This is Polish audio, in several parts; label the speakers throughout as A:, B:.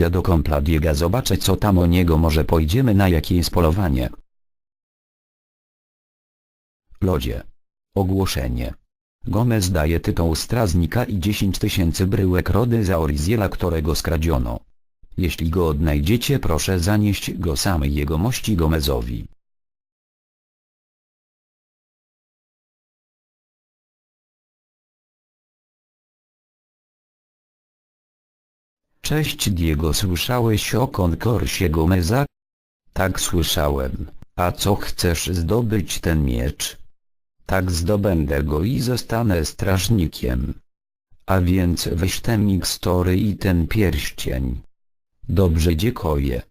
A: idę do Kompladiega zobaczę co tam o niego może pójdziemy na jakieś polowanie. Lodzie. Ogłoszenie. Gomez daje tytuł strażnika i 10 tysięcy bryłek rody za Oriziela którego skradziono. Jeśli go odnajdziecie proszę zanieść go samej jegomości Gomezowi. Cześć Diego słyszałeś o konkursie Gomeza? Tak słyszałem, a co chcesz zdobyć ten miecz? Tak zdobędę go i zostanę strażnikiem. A więc weź te mikstory i ten pierścień. Dobrze dziękuję.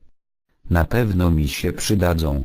A: Na pewno mi się przydadzą.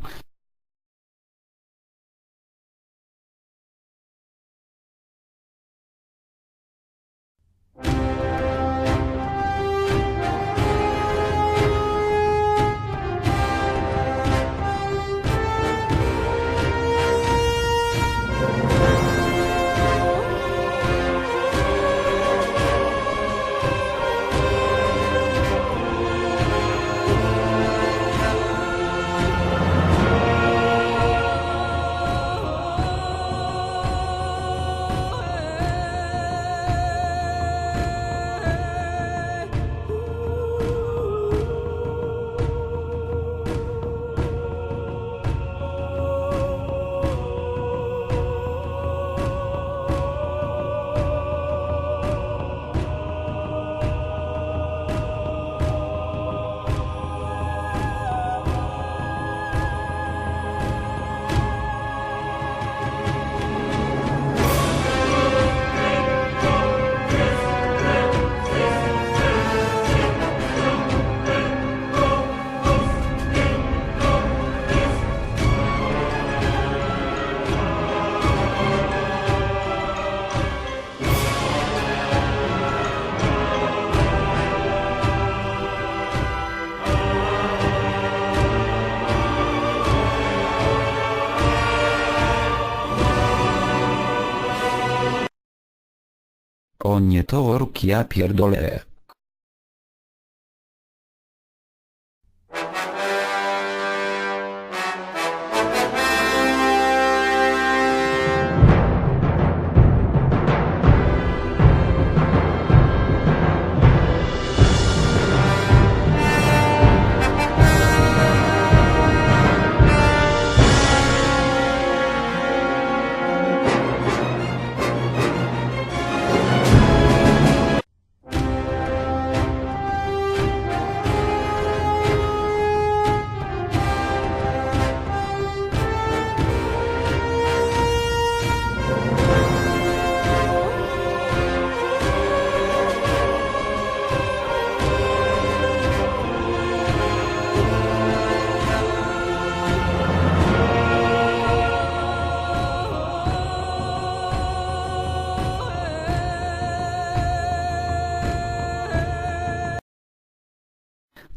A: O nie to ork ja pierdolę.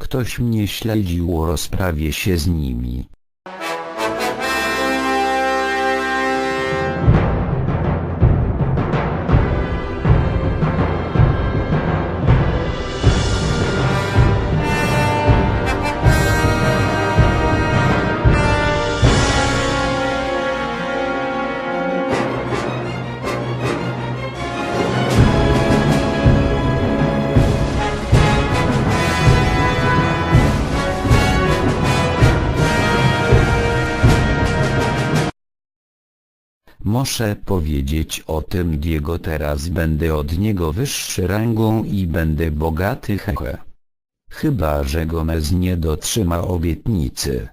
A: Ktoś mnie śledził rozprawię się z nimi. Muszę powiedzieć o tym Diego teraz będę od niego wyższy rangą i będę bogaty hehe. Chyba, że Gomez nie dotrzyma obietnicy.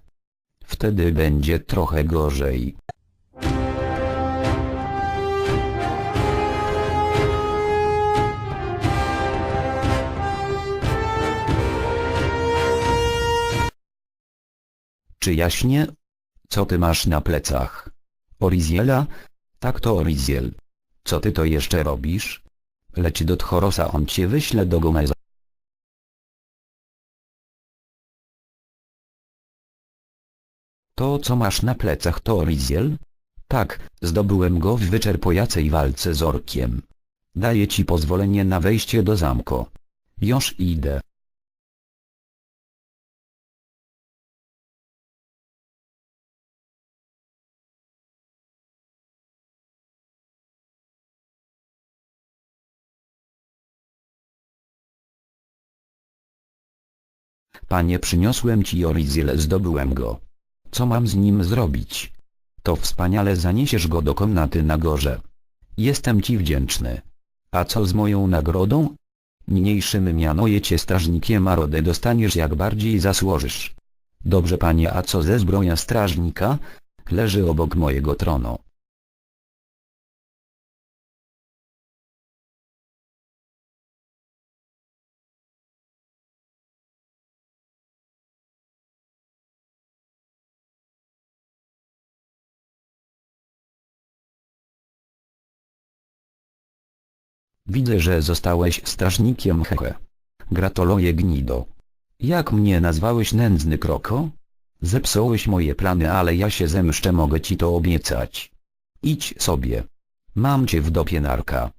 A: Wtedy będzie trochę gorzej. Czy jaśnie? Co ty masz na plecach? Oriziela? Tak to Oriziel. Co ty to jeszcze robisz? Leć do Tchorosa on cię wyśle do Gomeza. To co masz na plecach to Oriziel? Tak, zdobyłem go w wyczerpującej walce z orkiem. Daję ci pozwolenie na wejście do zamku. Już idę. Panie przyniosłem ci Oriziel zdobyłem go. Co mam z nim zrobić? To wspaniale zaniesiesz go do komnaty na górze. Jestem ci wdzięczny. A co z moją nagrodą? Niniejszym mianuję cię strażnikiem a rodę dostaniesz jak bardziej zasłużysz. Dobrze panie a co ze zbroja strażnika? Leży obok mojego tronu. Widzę, że zostałeś strażnikiem hehe. Gratuluję gnido. Jak mnie nazwałeś nędzny kroko? Zepsułeś moje plany, ale ja się zemszczę, mogę ci to obiecać. Idź sobie. Mam cię w dopie narka.